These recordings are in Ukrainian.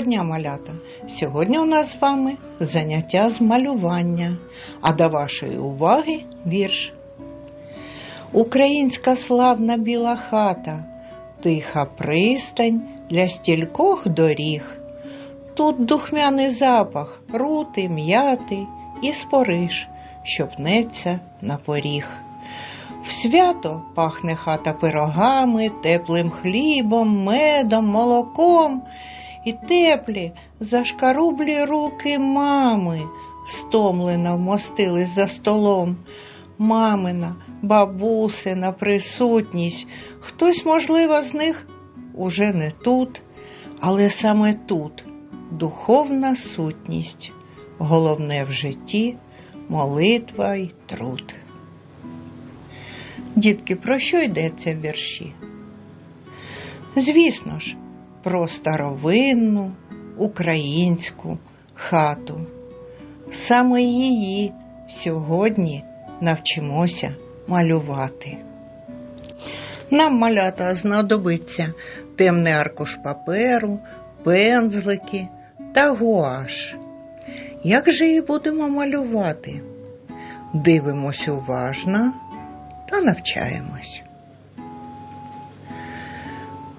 Дня, малята! Сьогодні у нас з вами заняття з малювання, а до вашої уваги вірш. Українська славна біла хата, тиха пристань для стількох доріг. Тут духмяний запах, рути, м'яти і спориш, що пнеться на поріг. В свято пахне хата пирогами, теплим хлібом, медом, молоком і теплі зашкарублі руки мами, стомлено вмостились за столом. Мамина, бабусина присутність, хтось, можливо, з них уже не тут, але саме тут духовна сутність, головне в житті молитва й труд. Дітки, про що йдеться в вірші? Звісно ж, про старовинну українську хату. Саме її сьогодні навчимося малювати. Нам малята знадобиться темний аркуш паперу, пензлики та гуаш. Як же її будемо малювати? Дивимось уважно та навчаємось.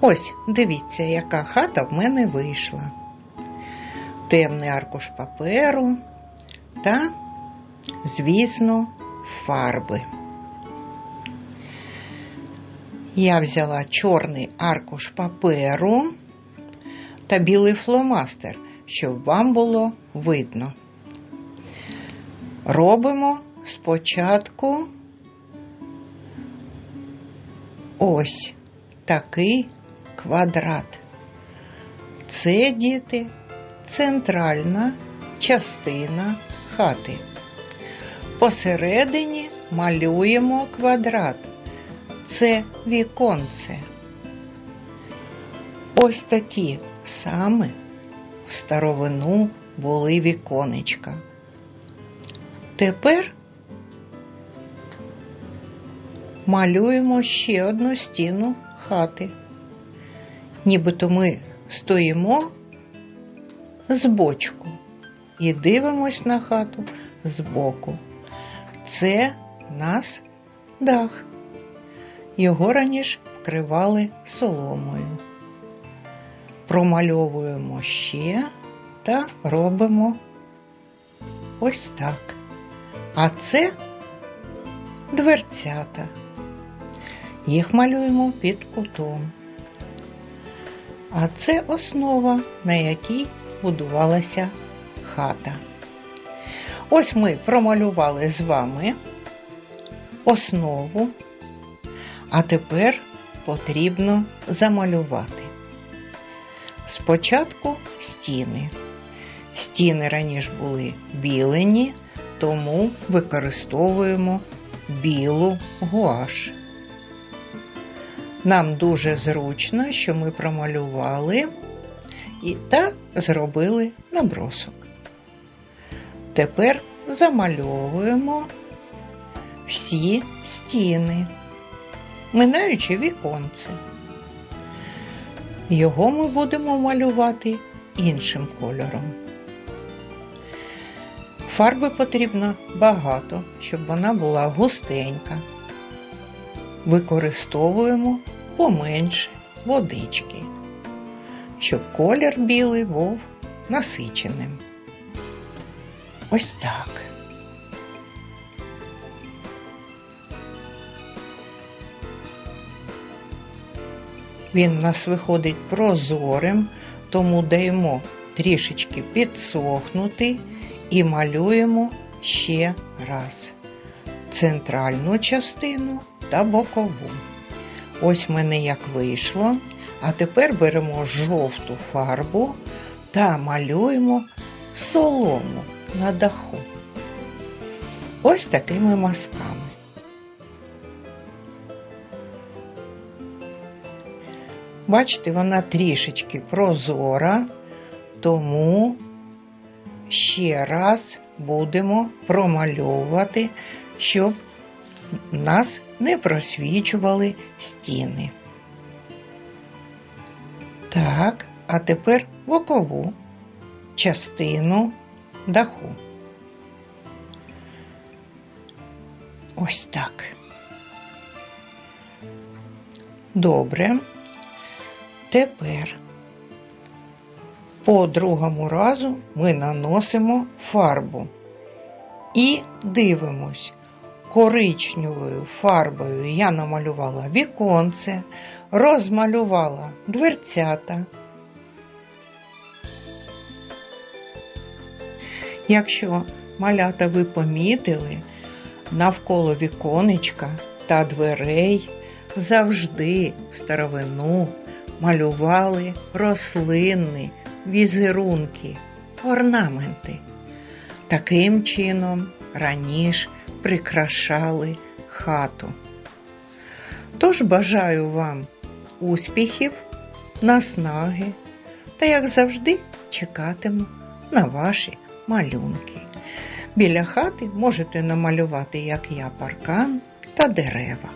Ось, дивіться, яка хата в мене вийшла. Темний аркуш паперу та, звісно, фарби. Я взяла чорний аркуш паперу та білий фломастер, щоб вам було видно. Робимо спочатку ось такий квадрат. Це діти центральна частина хати. Посередині малюємо квадрат. Це віконце. Ось такі саме в старовину були віконечка. Тепер малюємо ще одну стіну хати. Нібито ми стоїмо збочку і дивимось на хату збоку. Це нас дах. Його раніше вкривали соломою. Промальовуємо ще та робимо ось так. А це дверцята. Їх малюємо під кутом. А це основа, на якій будувалася хата. Ось ми промалювали з вами основу, а тепер потрібно замалювати. Спочатку стіни. Стіни раніше були білені, тому використовуємо білу гуаш. Нам дуже зручно, що ми промалювали і та зробили набросок. Тепер замальовуємо всі стіни, минаючи віконце. Його ми будемо малювати іншим кольором. Фарби потрібно багато, щоб вона була густенька. Використовуємо поменше водички, щоб колір білий був насиченим. Ось так. Він у нас виходить прозорим, тому даємо трішечки підсохнути і малюємо ще раз центральну частину та бокову. Ось в мене як вийшло. А тепер беремо жовту фарбу та малюємо солому на даху. Ось такими мазками. Бачите, вона трішечки прозора, тому ще раз будемо промальовувати, щоб нас не просвічували стіни. Так, А тепер бокову частину даху. Ось так. Добре. Тепер по другому разу ми наносимо фарбу і дивимось. Коричневою фарбою я намалювала віконце, розмалювала дверцята. Якщо малята ви помітили, навколо віконечка та дверей завжди в старовину малювали рослинні візерунки, орнаменти. Таким чином раніше прикрашали хату. Тож бажаю вам успіхів, наснаги та, як завжди, чекатиму на ваші малюнки. Біля хати можете намалювати, як я, паркан та дерева.